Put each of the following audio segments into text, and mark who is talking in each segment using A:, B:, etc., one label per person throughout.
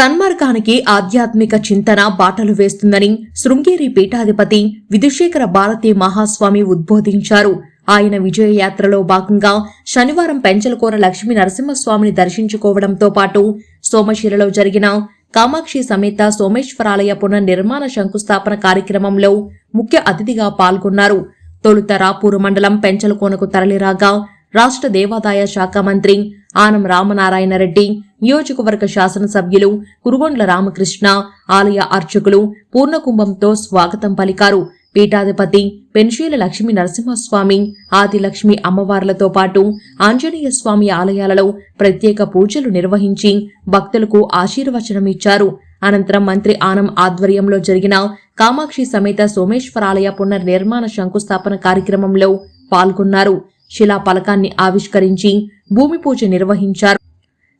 A: సన్మార్గానికి ఆధ్యాత్మిక చింతన బాటలు వేస్తుందని శృంగేరి పీఠాధిపతి విధుశేఖర భారతి మహాస్వామి ఉద్బోధించారు. ఆయన విజయయాత్రలో భాగంగా శనివారం పెంచలకోర లక్ష్మీ నరసింహస్వామిని దర్శించుకోవడంతో పాటు సోమశిలలో జరిగిన కామాక్షి సమేత సోమేశ్వరాలయ పునర్నిర్మాణ శంకుస్థాపన కార్యక్రమంలో ముఖ్య అతిథిగా పాల్గొన్నారు. తొలుత రాపూరు మండలం పెంచలకోనకు తరలిరాగా రాష్ట్ర దేవాదాయ శాఖ మంత్రి ఆనం రామనారాయణ రెడ్డి నియోజకవర్గ శాసనసభ్యులు కురుగొండ్ల రామకృష్ణ ఆలయ అర్చకులు పూర్ణకుంభంతో స్వాగతం పలికారు. పీఠాధిపతి పెన్షీల లక్ష్మీ నరసింహస్వామి ఆదిలక్ష్మి అమ్మవార్లతో పాటు ఆంజనేయ స్వామి ఆలయాలలో ప్రత్యేక పూజలు నిర్వహించి భక్తులకు ఆశీర్వచనమిచ్చారు. అనంతరం మంత్రి ఆనం ఆధ్వర్యంలో జరిగిన కామాక్షి సమేత సోమేశ్వరాలయ పునర్నిర్మాణ శంకుస్థాపన కార్యక్రమంలో పాల్గొన్నారు. శిలా పలకాన్ని ఆవిష్కరించి భూమి పూజ నిర్వహించారు.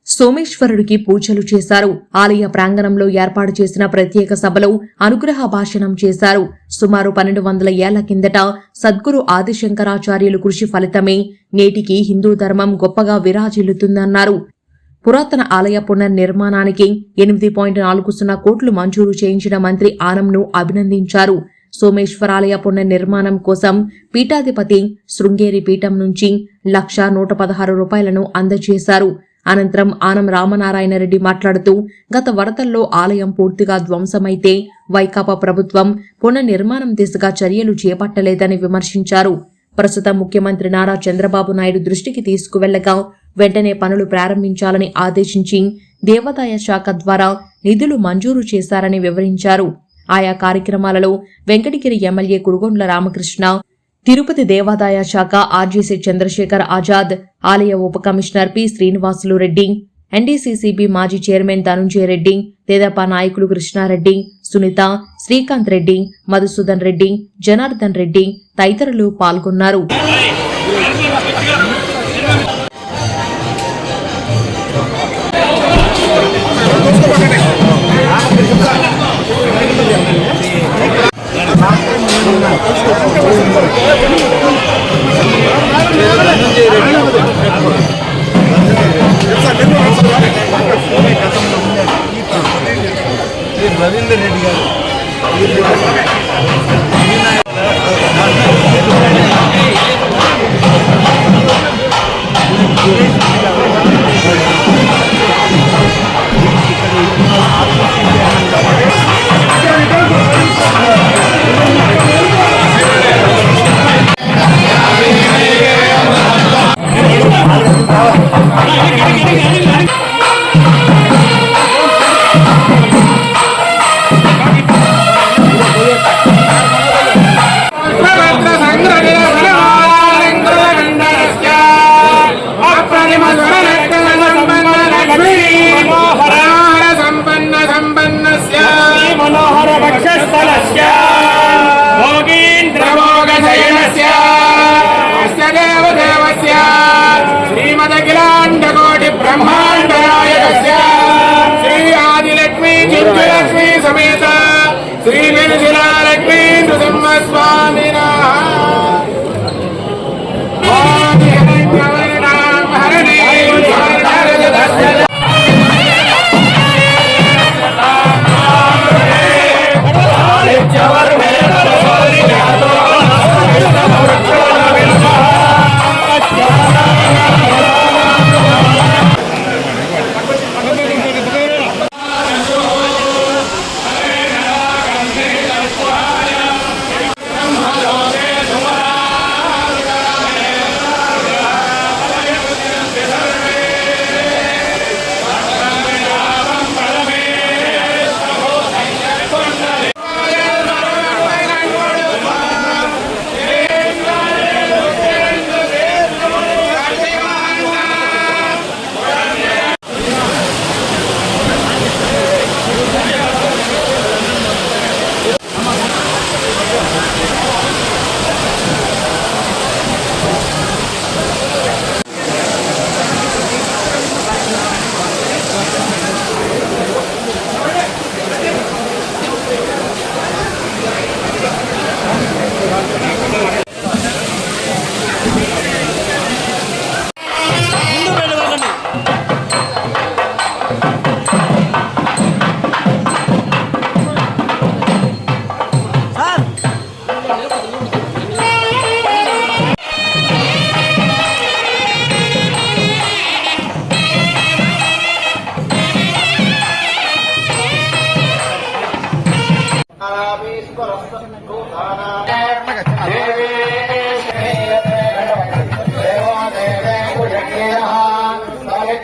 A: సోమేశ్వరుడికి పూజలు చేశారు. ఆలయ ప్రాంగణంలో ఏర్పాటు చేసిన ప్రత్యేక సభలో అనుగ్రహ భాషణం చేశారు. సుమారు పన్నెండు వందల ఏళ్ళ కిందట సద్గురు ఆదిశంకరాచార్యులు కృషి ఫలితమే నేటికి హిందూ ధర్మం గొప్పగా విరాజిల్లుతుందన్నారు. పురాతన ఆలయ పునర్నిర్మాణానికి ఎనిమిది పాయింట్ నాలుగు సున్నా కోట్లు మంజూరు చేయించిన మంత్రి ఆనంను అభినందించారు. సోమేశ్వరాలయ పునర్నిర్మాణం కోసం పీఠాధిపతి శృంగేరి పీఠం నుంచి లక్ష నూట పదహారు రూపాయలను అందజేశారు. అనంతరం ఆనం రామనారాయణ రెడ్డి మాట్లాడుతూ గత వరదల్లో ఆలయం పూర్తిగా ధ్వంసమైతే వైకాపా ప్రభుత్వం పునర్నిర్మాణం దిశగా చర్యలు చేపట్టలేదని విమర్శించారు. ప్రస్తుతం ముఖ్యమంత్రి నారా చంద్రబాబు నాయుడు దృష్టికి తీసుకువెళ్ళగా వెంటనే పనులు ప్రారంభించాలని ఆదేశించి దేవాదాయ శాఖ ద్వారా నిధులు మంజూరు చేశారని వివరించారు. ఆయా కార్యక్రమాలలో వెంకటగిరి ఎమ్మెల్యే కురుగొండ్ల రామకృష్ణ తిరుపతి దేవాదాయ శాఖ ఆర్జీసీ చంద్రశేఖర్ ఆజాద్ ఆలయ ఉప commissioner P Srinivasulu Reddy NDCCB మాజీ చైర్మన్ ధనుంజయ రెడ్డి తెదేపా నాయకులు కృష్ణారెడ్డి సునీత శ్రీకాంత్ రెడ్డి మధుసూదన్ రెడ్డి జనార్దన్ రెడ్డి తదితరులు పాల్గొన్నారు.
B: రవీందర్ రెడ్డి గారు
C: Thank you. బ్రహ్మాండరాయ Shri Adilakshmi చింతలక్ష్మి Sametha Shri నిర్జలాలక్ష్మి Nrusimha Swamy Java.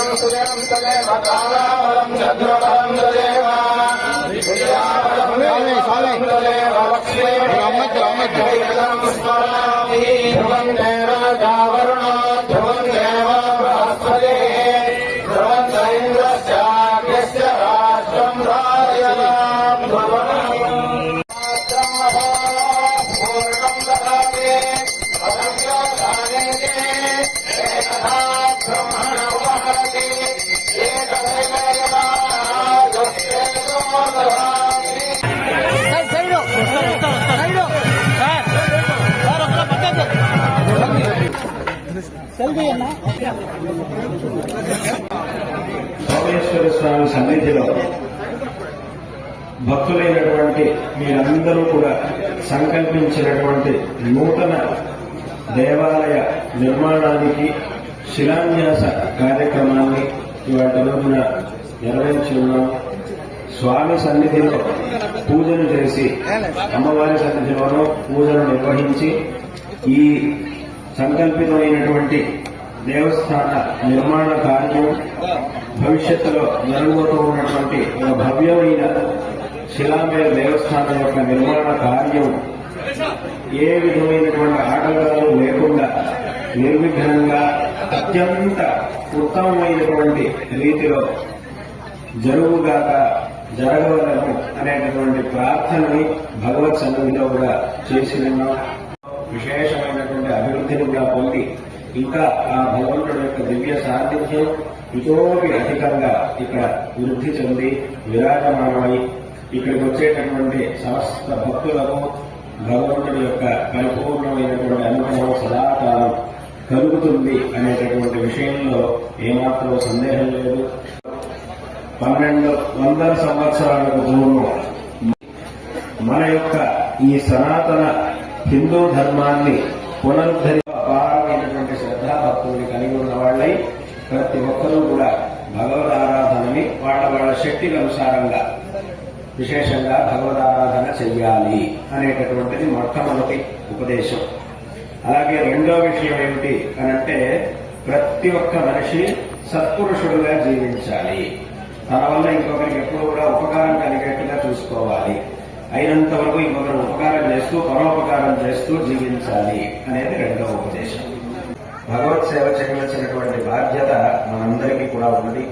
C: सुजनम सुजनम तदेव कालाबलम चंद्रबलम तदेव विद्याबलम तदेव लक्ष्मीबलम तदेव स्मरामि भवन्ते राजा वरुणाध्व
D: సోమేశ్వర స్వామి సన్నిధిలో భక్తులైనటువంటి మీరందరూ కూడా సంకల్పించినటువంటి నూతన దేవాలయ నిర్మాణానికి శిలాన్యాస కార్యక్రమాన్ని ఇవాటి రోజున నిర్వహించి ఉన్నాం. స్వామి సన్నిధిలో పూజలు చేసి అమ్మవారి సన్నిధిలోనూ పూజను నిర్వహించి ఈ సంకల్పితమైనటువంటి దేవస్థాన నిర్మాణ కార్యం భవిష్యత్తులో జరగబోతూ ఉన్నటువంటి ఒక భవ్యమైన శిలామేర దేవస్థానం యొక్క నిర్మాణ కార్యం ఏ విధమైనటువంటి ఆటంకాలు లేకుండా నిర్విఘ్నంగా అత్యంత ఉత్తమమైనటువంటి రీతిలో జరుగుగాక జరగవలము అనేటటువంటి ప్రార్థనని భగవత్ సన్నిధిలో కూడా చేసి ఉన్నాం విశేషమైనటువంటి అభివృద్ధిని కూడా పొంది ఇంకా ఆ భగవంతుడి యొక్క దివ్య సాన్నిధ్యం ఇతోపి అధికంగా ఇక్కడ వృద్ధి చెంది విరాజమానమై ఇక్కడికి వచ్చేటటువంటి సమస్త భక్తులకు భగవంతుడి యొక్క పరిపూర్ణమైనటువంటి అనుభవం సదాకాలం కలుగుతుంది అనేటటువంటి విషయంలో ఏమాత్రం సందేహం లేదు. పన్నెండు వందల సంవత్సరాలకు పూర్వం మన యొక్క ఈ సనాతన హిందూ ధర్మాన్ని పునరుద్ధరి అపారమైనటువంటి శ్రద్ధాభక్తుల్ని కలిగి ఉన్న వాళ్ళై ప్రతి ఒక్కరూ కూడా భగవద్ ఆరాధనని వాళ్ళ వాళ్ళ శక్తికి అనుసారంగా విశేషంగా భగవద్ ఆరాధన చెయ్యాలి అనేటటువంటిది మొట్టమొదటి ఉపదేశం. అలాగే రెండో విషయం ఏమిటి అనంటే ప్రతి ఒక్క మనిషి సత్పురుషుడుగా జీవించాలి. తన వల్ల ఇంకొకరికి ఎప్పుడు కూడా ఉపకారం కలిగేట్టుగా చూసుకోవాలి. అయినంత వరకు ఇంకొకరు ఉపకారం చేస్తూ పరోపకారం చేస్తూ జీవించాలి అనేది రెండవ ఉపదేశం. భగవత్ సేవ చేయవలసినటువంటి బాధ్యత మనందరికీ కూడా ఉంది.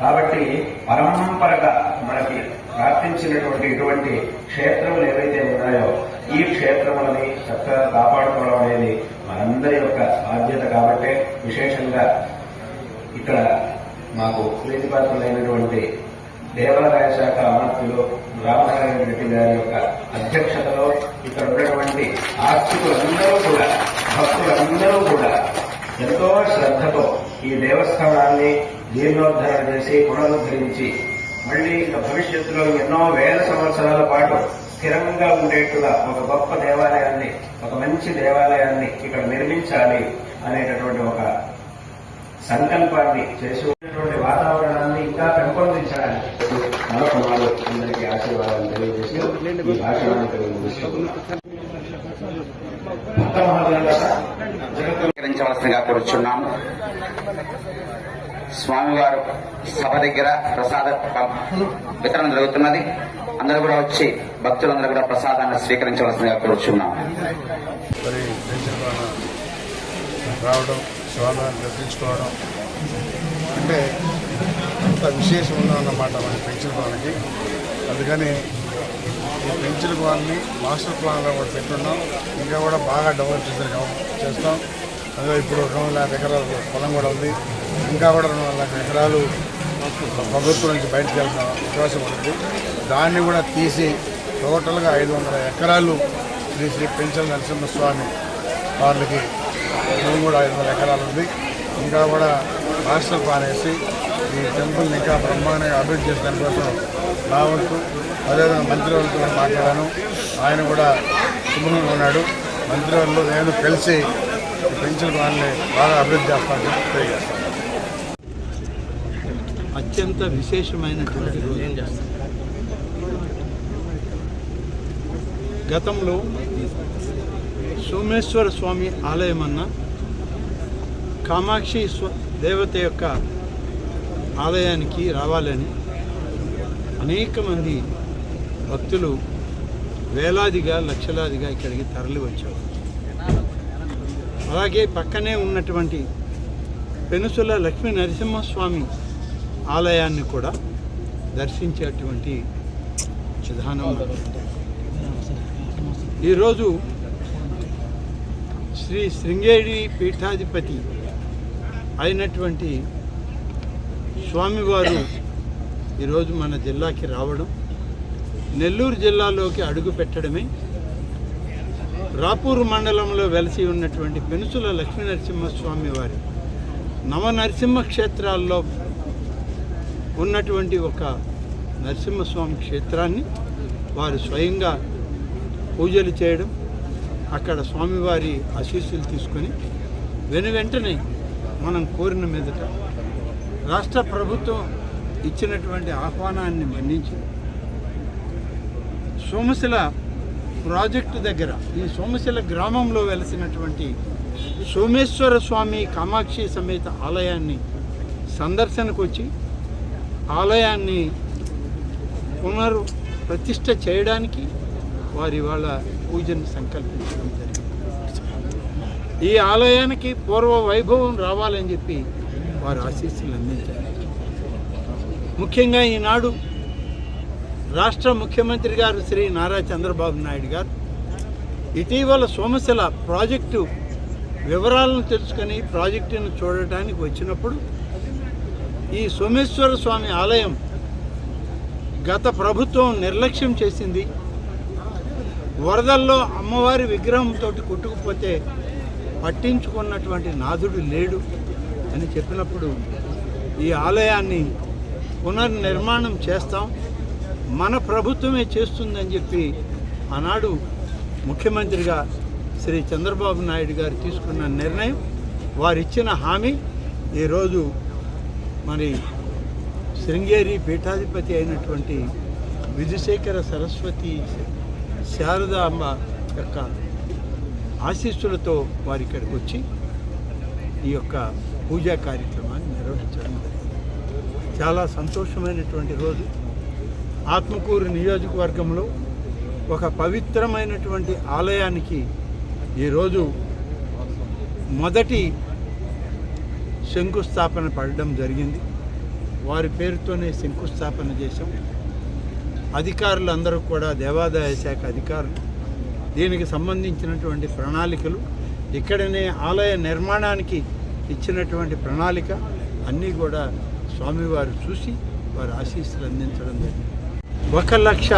D: కాబట్టి పరంపరగా మనకి ప్రార్థించినటువంటి ఇటువంటి క్షేత్రములు ఏవైతే ఉన్నాయో ఈ క్షేత్రములని చక్కగా కాపాడుకోవడం అనేది మనందరి యొక్క బాధ్యత కాబట్టే విశేషంగా ఇక్కడ మాకు ప్రీతిపాత్రులైనటువంటి దేవాలయ శాఖ అమర్తులు రామనారాయణ రెడ్డి గారి యొక్క అధ్యక్షతలో ఇక్కడ ఉన్నటువంటి ఆస్తికులందరూ కూడా భక్తులందరూ కూడా ఎంతో శ్రద్ధతో ఈ దేవస్థానాన్ని జీర్ణోద్ధరణ చేసి పునరుద్ధరించి మళ్ళీ ఇంకా భవిష్యత్తులో ఎన్నో వేల సంవత్సరాల పాటు స్థిరంగా ఉండేట్టుగా ఒక గొప్ప దేవాలయాన్ని ఒక మంచి దేవాలయాన్ని ఇక్కడ నిర్మించాలి అనేటటువంటి ఒక సంకల్పాన్ని చేసి వాతావరణాన్ని ఇంకా పెంపొందించడానికి మారు అందరికీ ఆశీర్వాదాలు తెలియజేసి ఈ జగత్తు
E: స్వీకరించవలసిందిగా కోరుచున్నాము స్వామివారు సభ దగ్గర ప్రసాద వితరణ జరుగుతున్నది. అందరూ కూడా వచ్చి భక్తులందరూ కూడా ప్రసాదాన్ని స్వీకరించవలసిందిగా
B: దేశంలో రావడం స్వామివారిని దర్శించుకోవడం అంటే అంత విశేషం ఉందన్నమాట మన పెన్షన్ వాళ్ళకి. అందుకని ఈ పెన్షన్ వాళ్ళని మాస్టర్ ప్లాన్లో కూడా పెట్టున్నాం. ఇంకా కూడా బాగా డెవలప్ చేసే చేస్తాం. అదే ఇప్పుడు రెండు వందల యాభై ఎకరాల పొలం కూడా ఉంది. ఇంకా కూడా రెండు వందల యాభై ఎకరాలు ప్రభుత్వం నుంచి బయటకు వెళ్తాం. అవకాశం ఉంటుంది దాన్ని కూడా తీసి టోటల్గా ఐదు వందల ఎకరాలు శ్రీ శ్రీ పెంచల్ నరసింహస్వామి వాళ్ళకి భూమి కూడా ఐదు వందల ఎకరాలు ఉంది. ఇంకా కూడా మాస్టర్ ప్లాన్ వేసి ఈ టెంపుల్ని ఇంకా బ్రహ్మాండంగా అభివృద్ధి చేసే దానికోసం నా వంతు అదేవిధంగా మంత్రివర్గంతో మాట్లాడాను. ఆయన కూడా శుభ్రంగా ఉన్నాడు. మంత్రివర్గంలో నేను కలిసి పెన్షన్ ప్లాన్ని బాగా అభివృద్ధి తెలియజేస్తాను.
F: అత్యంత విశేషమైనటువంటి రోజు. గతంలో సోమేశ్వర స్వామి ఆలయం అన్న కామాక్షి స్వ దేవత యొక్క ఆలయానికి రావాలని అనేక మంది భక్తులు వేలాదిగా లక్షలాదిగా ఇక్కడికి తరలి వచ్చారు అలాగే పక్కనే ఉన్నటువంటి పెనుసుల లక్ష్మీ నరసింహస్వామి ఆలయాన్ని కూడా దర్శించేటువంటి విధానం ఉంది. ఈరోజు శ్రీ శృంగేరి పీఠాధిపతి అయినటువంటి స్వామివారు ఈరోజు మన జిల్లాకి రావడం నెల్లూరు జిల్లాలోకి అడుగు పెట్టడమే రాపూరు మండలంలో వెలసి ఉన్నటువంటి పెనుసుల లక్ష్మీ స్వామివారి వారి నవనరసింహ క్షేత్రాల్లో ఉన్నటువంటి ఒక నరసింహస్వామి క్షేత్రాన్ని వారు స్వయంగా పూజలు చేయడం అక్కడ స్వామివారి ఆశీస్సులు తీసుకొని వెను వెంటనే మనం కోరిన మీదట రాష్ట్ర ప్రభుత్వం ఇచ్చినటువంటి ఆహ్వానాన్ని మన్నించి సోమశిల ప్రాజెక్టు దగ్గర ఈ సోమశిల గ్రామంలో వెలసినటువంటి సోమేశ్వర స్వామి కామాక్షి సమేత ఆలయాన్ని సందర్శనకు వచ్చి ఆలయాన్ని పునరు ప్రతిష్ట చేయడానికి వారి వాళ్ళ పూజను సంకల్పించడం జరిగింది. ఈ ఆలయానికి పూర్వ వైభవం రావాలని చెప్పి వారు ఆశీస్సులు అందించారు. ముఖ్యంగా ఈనాడు రాష్ట్ర ముఖ్యమంత్రి గారు శ్రీ నారా చంద్రబాబు నాయుడు గారు ఇటీవల సోమశిల ప్రాజెక్టు వివరాలను తెలుసుకొని ప్రాజెక్టును చూడటానికి వచ్చినప్పుడు ఈ సోమేశ్వర స్వామి ఆలయం గత ప్రభుత్వం నిర్లక్ష్యం చేసింది. వరదల్లో అమ్మవారి విగ్రహంతో కొట్టుకుపోతే పట్టించుకున్నటువంటి నాథుడు లేడు. అని చెప్పినప్పుడు ఈ ఆలయాన్ని పునర్నిర్మాణం చేస్తాం. మన ప్రభుత్వమే చేస్తుందని చెప్పి ఆనాడు ముఖ్యమంత్రిగా శ్రీ చంద్రబాబు నాయుడు గారు తీసుకున్న నిర్ణయం. వారిచ్చిన హామీ. ఈరోజు మరి శృంగేరి పీఠాధిపతి అయినటువంటి విధుశేఖర సరస్వతి శారదాంబ యొక్క ఆశీస్సులతో వారి ఇక్కడికి వచ్చి ఈ యొక్క పూజా కార్యక్రమాన్ని నిర్వహించడం జరిగింది. చాలా సంతోషమైనటువంటి రోజు. ఆత్మకూరు నియోజకవర్గంలో ఒక పవిత్రమైనటువంటి ఆలయానికి ఈరోజు మొదటి శంకుస్థాపన పడడం జరిగింది. వారి పేరుతోనే శంకుస్థాపన చేశాం. అధికారులు అందరూ కూడా దేవాదాయ శాఖ అధికారులు దీనికి సంబంధించినటువంటి ప్రణాళికలు ఇక్కడనే ఆలయ నిర్మాణానికి ఇచ్చినటువంటి ప్రణాళిక అన్నీ కూడా స్వామివారు చూసి వారు ఆశీస్సులు అందించడం జరిగింది. ఒక లక్ష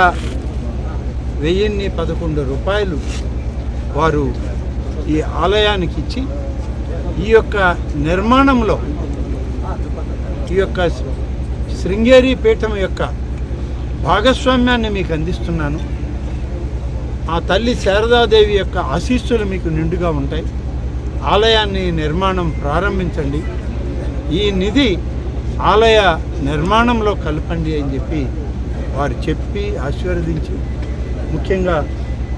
F: వెయ్యిన్ని పదకొండు రూపాయలు వారు ఈ ఆలయానికి ఇచ్చి ఈ యొక్క నిర్మాణంలో ఈ యొక్క శృంగేరి పీఠం యొక్క భాగస్వామ్యాన్ని మీకు అందిస్తున్నాను. ఆ తల్లి శారదాదేవి యొక్క ఆశీస్సులు మీకు నిండుగా ఉంటాయి. ఆలయాన్ని నిర్మాణం ప్రారంభించండి. ఈ నిధి ఆలయ నిర్మాణంలో కలపండి అని చెప్పి వారు చెప్పి ఆశీర్వదించి ముఖ్యంగా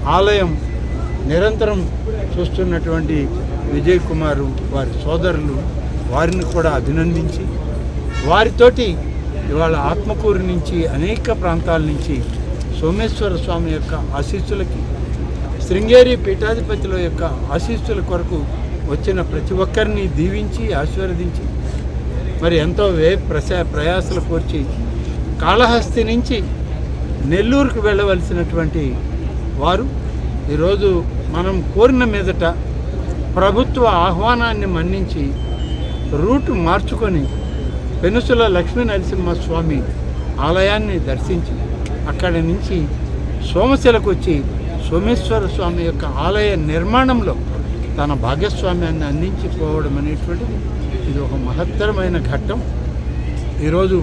F: ఆలయం నిరంతరం చూస్తున్నటువంటి విజయ్ కుమారు వారి సోదరులు వారిని కూడా అభినందించి వారితోటి ఇవాళ ఆత్మకూరు నుంచి అనేక ప్రాంతాల నుంచి సోమేశ్వర స్వామి యొక్క ఆశీస్సులకి శృంగేరి పీఠాధిపతుల యొక్క ఆశీస్సుల కొరకు వచ్చిన ప్రతి ఒక్కరిని దీవించి ఆశీర్వదించి మరి ఎంతో వే ప్రసా ప్రయాసలు కూర్చి కాళహస్తి నుంచి నెల్లూరుకు వెళ్ళవలసినటువంటి వారు ఈరోజు మనం కోరిన మీదట ప్రభుత్వ ఆహ్వానాన్ని మన్నించి రూటు మార్చుకొని పెనుసుల లక్ష్మీ నరసింహ స్వామి ఆలయాన్ని దర్శించి అక్కడి నుంచి సోమశిలకు వచ్చి సోమేశ్వర స్వామి యొక్క ఆలయ నిర్మాణంలో తన భాగస్వామ్యాన్ని అందించిపోవడం అనేటువంటిది ఇది ఒక మహత్తరమైన ఘట్టం. ఈరోజు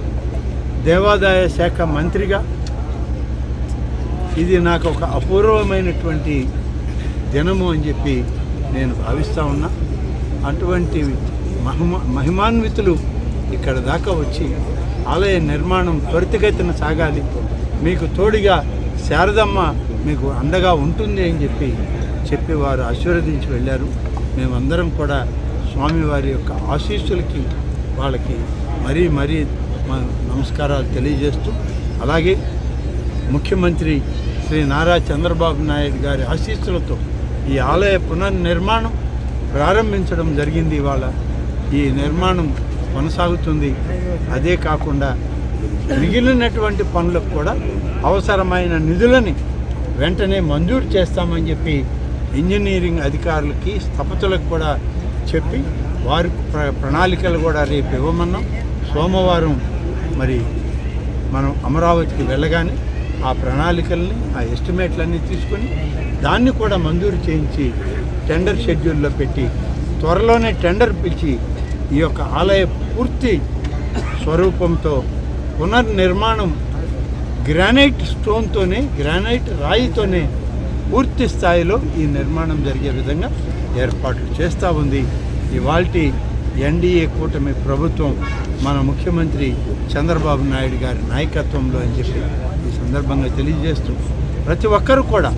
F: దేవాదాయ శాఖ మంత్రిగా ఇది నాకు ఒక అపూర్వమైనటువంటి దినము అని చెప్పి నేను భావిస్తూ ఉన్నా. అటువంటి మహిమ మహిమాన్వితులు ఇక్కడ దాకా వచ్చి ఆలయ నిర్మాణం త్వరితగతిన సాగాలి. మీకు తోడిగా శారదమ్మ మీకు అండగా ఉంటుంది అని చెప్పి చెప్పి వారు ఆశీర్వదించి వెళ్ళారు. మేమందరం కూడా స్వామివారి యొక్క ఆశీస్సులకి వాళ్ళకి మరీ మరీ నమస్కారాలు తెలియజేస్తూ అలాగే ముఖ్యమంత్రి శ్రీ నారా చంద్రబాబు నాయుడు గారి ఆశీస్సులతో ఈ ఆలయ పునర్నిర్మాణం ప్రారంభించడం జరిగింది ఇవాళ. ఈ నిర్మాణం కొనసాగుతుంది. అదే కాకుండా మిగిలినటువంటి పనులకు కూడా అవసరమైన నిధులని వెంటనే మంజూరు చేస్తామని చెప్పి ఇంజనీరింగ్ అధికారులకి స్థపతులకు కూడా చెప్పి వారి ప్ర ప్రణాళికలు కూడా రేపు ఇవ్వమన్నాం. సోమవారం మరి మనం అమరావతికి వెళ్ళగానే ఆ ప్రణాళికల్ని ఆ ఎస్టిమేట్లన్నీ తీసుకొని దాన్ని కూడా మంజూరు చేయించి టెండర్ షెడ్యూల్లో పెట్టి త్వరలోనే టెండర్ పిలిచి ఈ యొక్క ఆలయ పూర్తి స్వరూపంతో పునర్నిర్మాణం గ్రానైట్ స్టోన్తోనే గ్రానైట్ రాయితోనే పూర్తి స్థాయిలో ఈ నిర్మాణం జరిగే విధంగా ఏర్పాట్లు చేస్తూ ఉంది. ఇవాల్టి ఎన్డీఏ కూటమి ప్రభుత్వం మన ముఖ్యమంత్రి చంద్రబాబు నాయుడు గారి నాయకత్వంలో అని చెప్పి ఈ సందర్భంగా తెలియజేస్తూ ప్రతి ఒక్కరూ కూడా